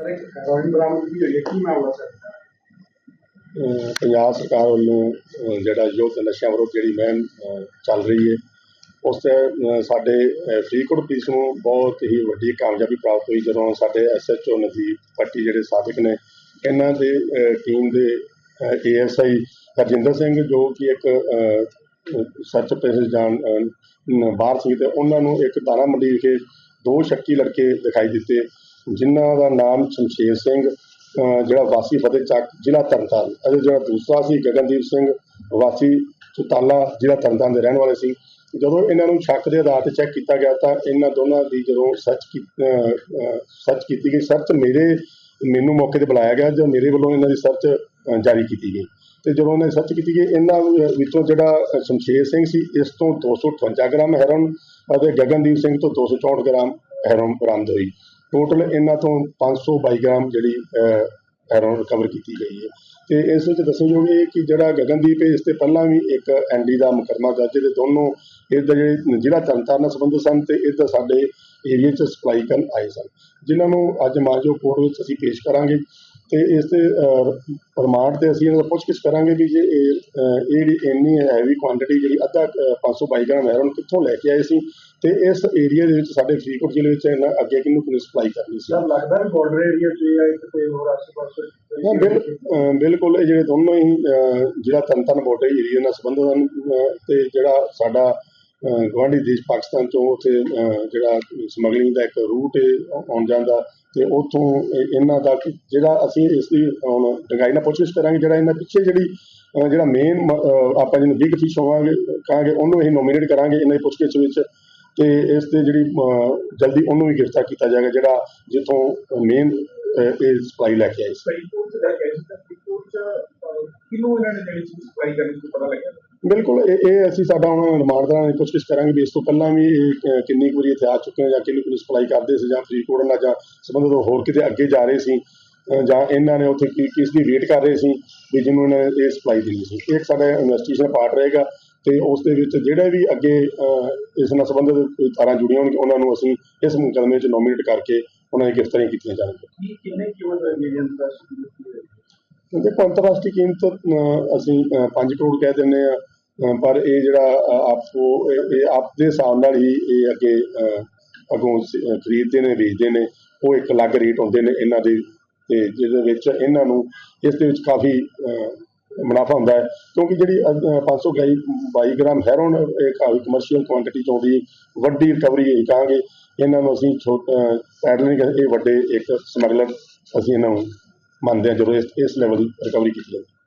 Sir ਇੱਕ heroin ਬਰਾਮਦ ਵੀ ਹੋਈ ਹੈ ਕੀ ਮਾਮਲਾ ਸਰ ਅਹ ਪੰਜਾਬ ਸਰਕਾਰ ਵੱਲੋਂ ਅਹ ਜਿਹੜਾ ਯੁੱਧ ਨਸ਼ਿਆਂ ਵਿਰੁੱਧ ਜਿਹੜੀ ਮੁਹਿੰਮ ਅਹ ਚੱਲ ਰਹੀ ਹੈ ਉਸ ਤੇ ਅਹ ਸਾਡੇ ਅਹ ਫਰੀਦਕੋਟ ਪੁਲਿਸ ਨੂੰ ਬਹੁਤ ਹੀ ਵੱਡੀ ਕਾਮਯਾਬੀ ਪ੍ਰਾਪਤ ਹੋਈ ਜਦੋਂ ਸਾਡੇ ਐਸਐਚਓ ਨਦੀਪ ਪੱਟੀ ਜਿਹੜੇ ਸਾਬਕ ਨੇ ਇਹਨਾਂ ਦੇ ਟੀਮ ਦੇ ਏਐਸਆਈ ਹਰਜਿੰਦਰ ਸਿੰਘ ਜੋ ਕਿ ਇੱਕ ਸਰਚ ਪੈਸੇ ਜਾਣ ਅਹ, ਬਾਹਰ ਸੀ ਤੇ ਉਹਨਾਂ ਨੂੰ ਇੱਕ ਦਾਣਾ ਮੰਡੀ ਵਿਖੇ ਦੋ ਸ਼ੱਕੀ ਲੜਕੇ ਦਿਖਾਈ ਦਿੱਤੇ। ਜਿਨ੍ਹਾਂ ਦਾ ਨਾਮ ਸ਼ਮਸ਼ੇਰ ਸਿੰਘ ਜਿਹੜਾ ਵਾਸੀ ਫਤਿਹ ਚੱਕ ਜ਼ਿਲ੍ਹਾ ਤਰਨਤਾਰਨ, ਅਤੇ ਜਿਹੜਾ ਦੂਸਰਾ ਸੀ ਗਗਨਦੀਪ ਸਿੰਘ, ਵਾਸੀ ਚੁਤਾਲਾ ਜ਼ਿਲ੍ਹਾ ਤਰਨਤਾਰਨ ਦੇ ਰਹਿਣ ਵਾਲੇ ਸੀ। ਜਦੋਂ ਇਹਨਾਂ ਨੂੰ ਸ਼ੱਕ ਦੇ ਆਧਾਰ ਤੇ ਚੈੱਕ ਕੀਤਾ ਗਿਆ ਤਾਂ ਇਹਨਾਂ ਦੋਨਾਂ ਦੀ ਜਦੋਂ ਸਰਚ ਕੀ ਸਰਚ ਕੀਤੀ ਗਈ ਸਰਚ ਮੇਰੇ, ਮੈਨੂੰ ਮੌਕੇ ਤੇ ਬੁਲਾਇਆ ਗਿਆ, ਜਾਂ ਮੇਰੇ ਵੱਲੋਂ ਇਹਨਾਂ ਦੀ ਸਰਚ ਜਾਰੀ ਕੀਤੀ ਗਈ। ਤੇ ਜਦੋਂ ਇਹਨਾਂ ਸਰਚ ਕੀਤੀ ਗਈ, ਇਹਨਾਂ ਵਿੱਚੋਂ ਜਿਹੜਾ ਸ਼ਮਸ਼ੇਰ ਸਿੰਘ ਸੀ, ਇਸ ਤੋਂ 258 ਗ੍ਰਾਮ ਹੈਰੋਨ ਅਤੇ ਗਗਨਦੀਪ ਸਿੰਘ ਤੋਂ 264 ਗ੍ਰਾਮ ਹੈਰੋਨ ਬਰਾਮਦ ਹੋਈ। ਟੋਟਲ ਇਹਨਾਂ ਤੋਂ 522 ਗ੍ਰਾਮ ਜਿਹੜੀ ਹੈਰੋਨ ਰਿਕਵਰ ਕੀਤੀ ਗਈ ਹੈ। ਤੇ ਇਸ ਵਿੱਚ ਦੱਸਣਯੋਗ ਇਹ ਕਿ ਜਿਹੜਾ ਗਗਨਦੀਪ ਹੈ, ਇਸ ਤੇ ਪਹਿਲਾਂ ਵੀ ਇੱਕ ਐਨਡੀ ਦਾ ਮੁਕੱਦਮਾ ਦਰਜ ਹੈ ਤੇ ਦੋਨੋਂ ਇਹਦਾ ਜਿਹੜੇ ਜ਼ਿਲ੍ਹਾ ਤਰਨਤਾਰਨ ਨਾਲ ਸੰਬੰਧਿਤ ਸਨ ਤੇ ਇਹਦਾ ਸਾਡੇ ਏਰੀਆ 'ਚ ਸਪਲਾਈ ਕਰਨ ਆਏ ਸਨ। ਜਿਨ੍ਹਾਂ ਨੂੰ ਅੱਜ ਮਾਜੋ ਕੋਰਟ ਵਿੱਚ ਅਸੀਂ ਪੇਸ਼ ਕਰਾਂਗੇ। ਤੇ ਇਸ ਤੇ ਰਿਮਾਂਡ ਤੇ ਅਸੀਂ ਇਹਨਾਂ ਦਾ ਪੁੱਛਗਿੱਛ ਕਰਾਂਗੇ ਵੀ ਜੇ ਇਹ ਇਹ ਜਿਹੜੀ ਇੰਨੀ ਹੈਵੀ ਕੁਆਂਟੀਟੀ ਜਿਹੜੀ ਅੱਧਾ ਅਹ, 522 ਗ੍ਰਾਮ ਹੈਰੋਨ ਕਿੱਥੋਂ ਲੈ ਕੇ ਆਏ ਸੀ? ਤੇ ਇਸ ਏਰੀਆ ਦੇ ਵਿੱਚ ਸਾਡੇ ਫਰੀਦਕੋਟ ਜ਼ਿਲ੍ਹੇ ਵਿੱਚ ਇਹਨਾਂ ਅੱਗੇ ਕਿਹਨੂੰ ਕਿਹਨੂੰ ਸਪਲਾਈ ਕਰਨੀ ਸੀ? ਸਰ ਲੱਗਦਾ ਵੀ ਬਾਰਡਰ ਏਰੀਆ 'ਚ ਜਾਂ ਕਿਤੇ ਹੋਰ ਆਸ-ਪਾਸ ਹਾਂ ਬਿਲਕੁਲ ਇਹ ਜਿਹੜੇ ਦੋਨੋਂ ਹੀ ਜਿਹੜਾ ਤਨਤਨ ਬੋਟੇ ਏਰੀਆ ਨਾਲ ਸੰਬੰਧਿਤ ਹਨ ਤੇ ਜਿਹੜਾ ਸਾਡਾ ਗੁਆਂਢੀ ਦੇਸ਼ ਪਾਕਿਸਤਾਨ ਤੋਂ ਉੱਥੇ ਜਿਹੜਾ ਸਮਗਲਿੰਗ ਦਾ ਇੱਕ ਰੂਟ ਹੈ ਆਉ- ਆਉਣ ਜਾਣ ਦਾ ਤੇ ਉੱਥੋਂ ਇਹਨਾਂ ਦਾ ਜਿਹੜਾ ਅਸੀਂ ਇਸ ਦੀ ਹੁਣ ਡੰਗਾਈ ਨਾਲ ਪੁੱਛਗਿੱਛ ਕਰਾਂਗੇ ਜਿਹੜਾ ਇਹਨਾਂ ਪਿੱਛੇ ਜਿਹੜੀ ਜਿਹੜਾ ਮੇਨ ਆਪਾਂ ਜਿਹਨੂੰ ਬਿਗ ਫਿਸ਼ ਹੋਵਾਂਗੇ ਕਹਾਂਗੇ ਉਹਨੂੰ ਅਸੀਂ ਨੋਮੀਨੇਟ ਕਰਾਂਗੇ ਇਹਨਾਂ ਦੀ ਪੁੱਛਗਿੱਛ ਵਿੱਚ ਤੇ ਇਸ ਤੇ ਜਿਹੜੀ ਜਲਦੀ ਉਹਨੂੰ ਵੀ ਗ੍ਰਿਫਤਾਰ ਕੀਤਾ ਜਾਏਗਾ ਜਿਹੜਾ ਜਿੱਥੋਂ ਮੇਨ ਇਹ ਸਪਲਾਈ ਲੈ ਕੇ ਆਏ ਸੀ। ਫਰੀਦਕੋਟ 'ਚ ਜਾ ਕੇ ਆਏ 'ਚ ਅਹ, ਇਹਨਾਂ ਨੇ ਜਿਹੜੀ ਸਪਲਾਈ ਕਰਨੀ ਪਤਾ ਲੱਗਿਆ? ਬਿਲਕੁਲ ਇਹ ਇਹ ਅਸੀਂ ਸਾਡਾ ਹੁਣ ਰਿਮਾਂਡ ਦੌਰਾਨ ਕੋਸ਼ਿਸ਼ ਕਰਾਂਗੇ ਵੀ ਇਸ ਤੋਂ ਪਹਿਲਾਂ ਵੀ ਕਿੰਨੀ ਕੁ ਵਾਰੀ ਇੱਥੇ ਆ ਚੁੱਕੇ ਜਾਂ ਕਿੰਨੀ ਕੁ ਸਪਲਾਈ ਕਰਦੇ ਸੀ ਜਾਂ ਫਰੀਦਕੋਟ ਨਾਲ ਜਾਂ ਸੰਬੰਧਿਤ ਹੋਰ ਕਿਤੇ ਅੱਗੇ ਜਾ ਰਹੇ ਸੀ ਜਾਂ ਇਹਨਾਂ ਨੇ ਉੱਥੇ ਕੀ ਕਿਸ ਦੀ ਵੇਟ ਕਰ ਰਹੇ ਸੀ ਵੀ ਜਿਹਨੂੰ ਇਹਨਾਂ ਨੇ ਇਹ ਸਪਲਾਈ ਦੇਣੀ ਸੀ। ਇਹ ਇੱਕ ਸਾਡਾ ਇਨਵੈਸਟੀਗੇਸ਼ਨ ਪਾਰਟ ਰਹੇਗਾ ਤੇ ਉਸ ਦੇ ਵਿੱਚ ਜਿਹੜੇ ਵੀ ਅੱਗੇ ਇਸ ਨਾਲ ਸੰਬੰਧਿਤ ਕੋਈ ਤਾਰਾਂ ਜੁੜੀਆਂ ਹੋਣਗੀਆਂ ਉਹਨਾਂ ਨੂੰ ਅਸੀਂ ਇਸ ਮੁਕੱਦਮੇ 'ਚ ਨੋਮੀਨੇਟ ਕਰਕੇ ਉਹਨਾਂ ਦੀ ਗ੍ਰਿਫਤਾਰੀਆਂ ਕੀਤੀਆਂ ਜਾਣਗੀਆਂ। ਕੀ ਕਿੰਨੇ ਕੀਮਤ ਜੀ ਅੰਤਰਰਾਸ਼ਟਰੀ ਦੇਖੋ ਅੰਤਰਰਾਸ਼ਟਰੀ ਕੀਮਤ ਅਸੀਂ 5 ਕਰੋੜ ਕਹਿ ਦਿੰਦੇ ਆ ਪਰ ਇਹ ਜਿਹੜਾ ਆਪੋ ਇਹ ਆਪਦੇ ਹਿਸਾਬ ਨਾਲ ਹੀ ਇਹ ਅੱਗੇ ਅ, ਅੱਗੋਂ ਸ- ਖਰੀਦਦੇ ਨੇ ਵੇਚਦੇ ਨੇ ਉਹ ਇੱਕ ਅਲੱਗ ਰੇਟ ਹੁੰਦੇ ਨੇ ਇਹਨਾਂ ਦੇ ਤੇ ਜਿਹਦੇ ਵਿੱਚ ਇਹਨਾਂ ਨੂੰ ਇਸ ਦੇ ਵਿੱਚ ਕਾਫੀ ਮੁਨਾਫਾ ਹੁੰਦਾ ਹੈ। ਕਿਉਂਕਿ ਜਿਹੜੀ ਅ, ਅ, 522 22 ਗ੍ਰਾਮ ਹੈਰੋਨ ਇੱਕ ਕਮਰਸ਼ੀਅਲ ਕੁਆਂਟੀਟੀ ਤੋਂ ਆਉਂਦੀ ਵੱਡੀ ਰਿਕਵਰੀ ਹੈ ਕਹਾਂਗੇ ਇਹਨਾਂ ਨੂੰ ਅਸੀਂ ਛੋਟਾ ਪੈਡਲਿੰਗ ਇਹ ਵੱਡੇ ਇੱਕ ਸਮਗਲਰ ਅਸੀਂ ਇਹਨਾਂ ਨੂੰ ਮੰਨਦੇ ਹਾਂ ਜਦੋਂ ਇਸ ਇਸ ਲੈਵਲ ਦੀ ਰਿਕਵਰੀ ਕੀਤੀ ਜਾਂਦੀ ਹੈ